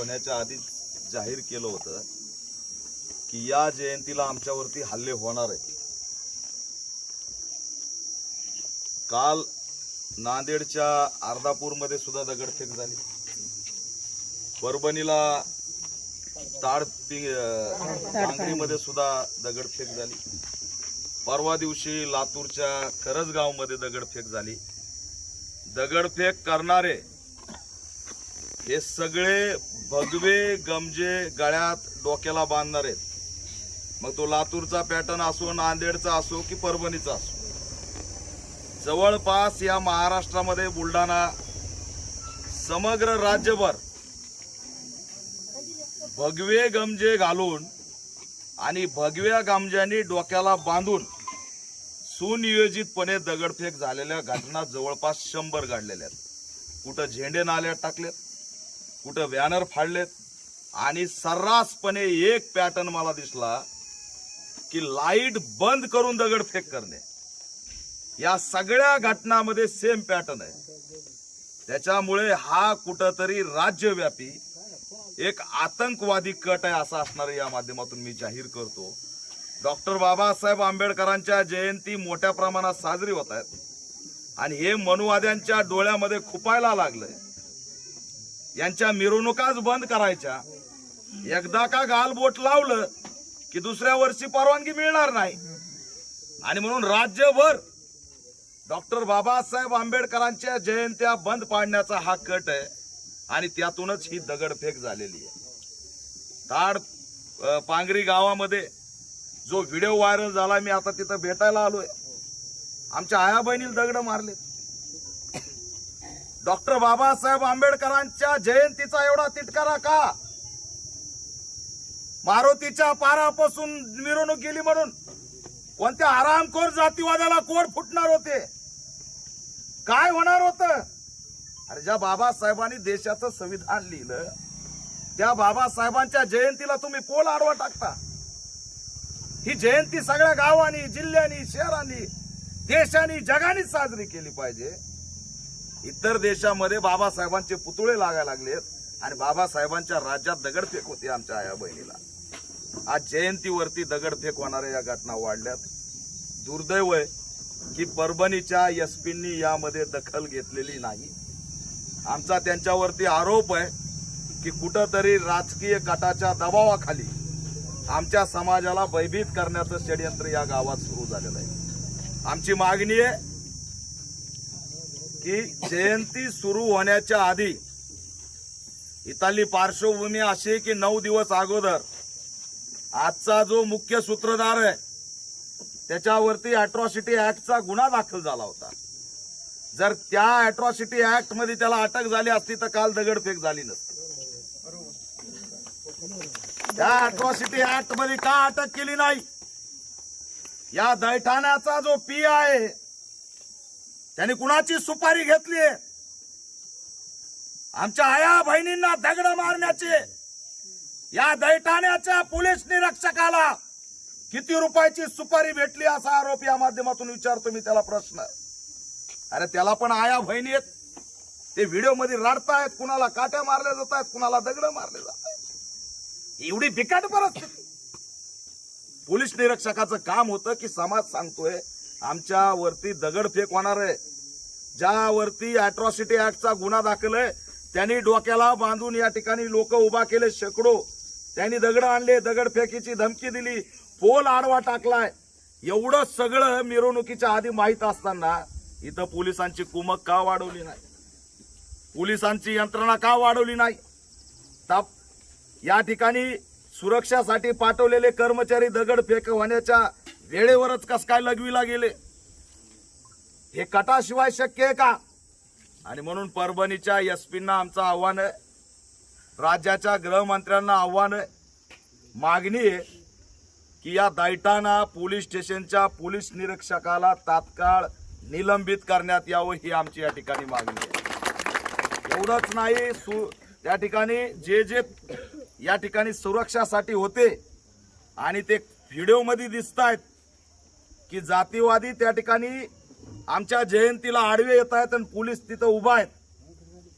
होण्याच्या आधीच जाहीर केलं होतं की या जयंतीला आमच्यावरती हल्ले होणार आहे काल नांदेडच्या अर्धापूरमध्ये सुद्धा दगडफेक झाली. परभणीला ताडमध्ये सुद्धा दगडफेक झाली. परवा दिवशी लातूरच्या करजगावमध्ये दगडफेक झाली. दगडफेक करणारे हे सगळे भगवे गमजे गळ्यात डोक्याला बांधणार आहेत. मग तो लातूरचा पॅटर्न असो नांदेडचा असो की परभणीचा असो. जवळपास या महाराष्ट्रामध्ये बुलढाणा समग्र राज्यभर भगवे गमजे घालून आणि भगव्या गमज्यांनी डोक्याला बांधून सुनियोजितपणे दगडफेक झालेल्या घटना जवळपास शंभर घडलेल्या आहेत. कुठं झेंडे नाल्यात टाकलेत कुठं बॅनर फाडलेत? आणि सर्रासपणे एक पॅटर्न मला दिसला की लाइट बंद करून दगडफेक करणे. या सगळ्या घटनामध्ये सेम पॅटर्न आहे. त्याच्यामुळे हा कुठंतरी राज्यव्यापी एक आतंकवादी कट आहे असा असणार या माध्यमातून मी जाहीर करतो. डॉक्टर बाबासाहेब आंबेडकरांच्या जयंती मोठ्या प्रमाणात साजरी होत आहेत. आणि हे मनुवाद्यांच्या डोळ्यामध्ये खुपायला लागलंय. यांच्या मिरवणुकाच बंद करायच्या. एकदा का गालबोट लावलं की दुसऱ्या वर्षी परवानगी मिळणार नाही. आणि म्हणून राज्यभर डॉक्टर बाबासाहेब आंबेडकरांच्या जयंत्या बंद पाडण्याचा हा कट आहे. आणि त्यातूनच ही दगडफेक झालेली आहे. ताड पांगरी गावामध्ये जो व्हिडिओ व्हायरल झाला मी आता तिथं भेटायला आलोय. आमच्या आया बहिणीला दगड मारले डॉक्टर बाबासाहेब आंबेडकरांच्या जयंतीचा एवढा तिटकारा का? मारुतीच्या पारापासून मिरवणूक गेली म्हणून कोणत्या आरामखोर जातीवादाला कोड फुटणार होते? काय होणार होत? अरे ज्या बाबासाहेबांनी देशाचं संविधान लिहिलं त्या बाबासाहेबांच्या जयंतीला तुम्ही पोल आडवा टाकता? ही जयंती सगळ्या गावांनी जिल्ह्यांनी शहरांनी देशांनी जगाने साजरी केली पाहिजे. इतर देशामध्ये बाबासाहेबांचे पुतळे लागायला लागलेत आणि बाबासाहेबांच्या राज्यात दगडफेक होती आमच्या आया बहिणीला. आज जयंतीवरती दगडफेक होणाऱ्या या घटना वाढल्यात. दुर्दैव आहे की परभणीच्या एसपींनी यामध्ये दखल घेतलेली नाही. आमचा त्यांच्यावरती आरोप आहे की कुठंतरी राजकीय कटाच्या दबावाखाली आमच्या समाजाला भयभीत करण्याचं षडयंत्र या गावात सुरू झालेलं आहे. आमची मागणी आहे की जयंती सुरू होण्याच्या आधी इथली पार्श्वभूमी अशी की नऊ दिवस अगोदर आजचा जो मुख्य सूत्रधार आहे त्याच्यावरती अट्रॉसिटी ऍक्टचा गुन्हा दाखल झाला होता. जर त्या अॅट्रॉसिटी ऍक्टमध्ये त्याला अटक झाली असती तर काल दगडफेक झाली नसती. त्या अॅट्रॉसिटी ऍक्टमध्ये का अटक केली नाही? या दैठाण्याचा जो पी आहे त्यांनी कुणाची सुपारी घेतली? आमच्या आया बहिणींना दगड मारण्याचे या दैठाण्याच्या पोलीस निरीक्षकाला किती रुपयाची सुपारी भेटली असा आरोप या माध्यमातून विचारतो मी त्याला प्रश्न. अरे त्याला पण आया बहिणी आहेत. ते व्हिडिओमध्ये रडतायत कुणाला काट्या मारल्या जात आहेत कुणाला दगड मारले जात आहेत एवढी बिकट परिस्थिती. पोलीस निरीक्षकाचं काम होतं की समाज सांगतोय आमच्यावरती दगडफेक होणार आहे. ज्यावरती अॅट्रॉसिटी ऍक्टचा गुन्हा दाखल आहे त्यांनी डोक्याला बांधून या ठिकाणी लोक उभा केले शेकडो. त्यांनी दगड आणले दगडफेकीची धमकी दिली पोल आडवा टाकलाय. एवढं सगळं मिरवणुकीच्या आधी माहीत असताना इथं पोलिसांची कुमक का वाढवली नाही? पोलिसांची यंत्रणा का वाढवली नाही? ताप या ठिकाणी सुरक्षासाठी पाठवलेले कर्मचारी दगडफेक होण्याच्या वेळेवरच कस काय लघवीला गेले? हे कटाशिवाय शक्य आहे का? आणि म्हणून परभणीच्या एसपींना आमचं आव्हान आहे. राज्याच्या गृहमंत्र्यांना आव्हान आहे. मागणी आहे की या दैटाना पोलीस स्टेशनच्या पोलीस निरीक्षकाला तात्काळ निलंबित करण्यात यावं ही आमची या ठिकाणी मागणी आहे. एवढंच नाही सु त्या ठिकाणी जे जे या ठिकाणी सुरक्षासाठी होते आणि ते व्हिडिओमध्ये दिसत आहेत की जातीवादी त्या ठिकाणी आमच्या जयंतीला आडवे येत आहेत आणि पोलीस तिथं उभा आहेत.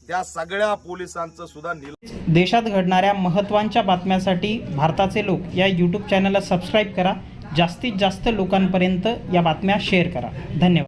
त्या सगळ्या पोलिसांचं सुद्धा निल देशात घडणाऱ्या महत्त्वांच्या बातम्यांसाठी भारताचे लोक या यूट्यूब चॅनलला सबस्क्राईब करा. जास्तीत जास्त लोकांपर्यंत या बातम्या शेअर करा. धन्यवाद.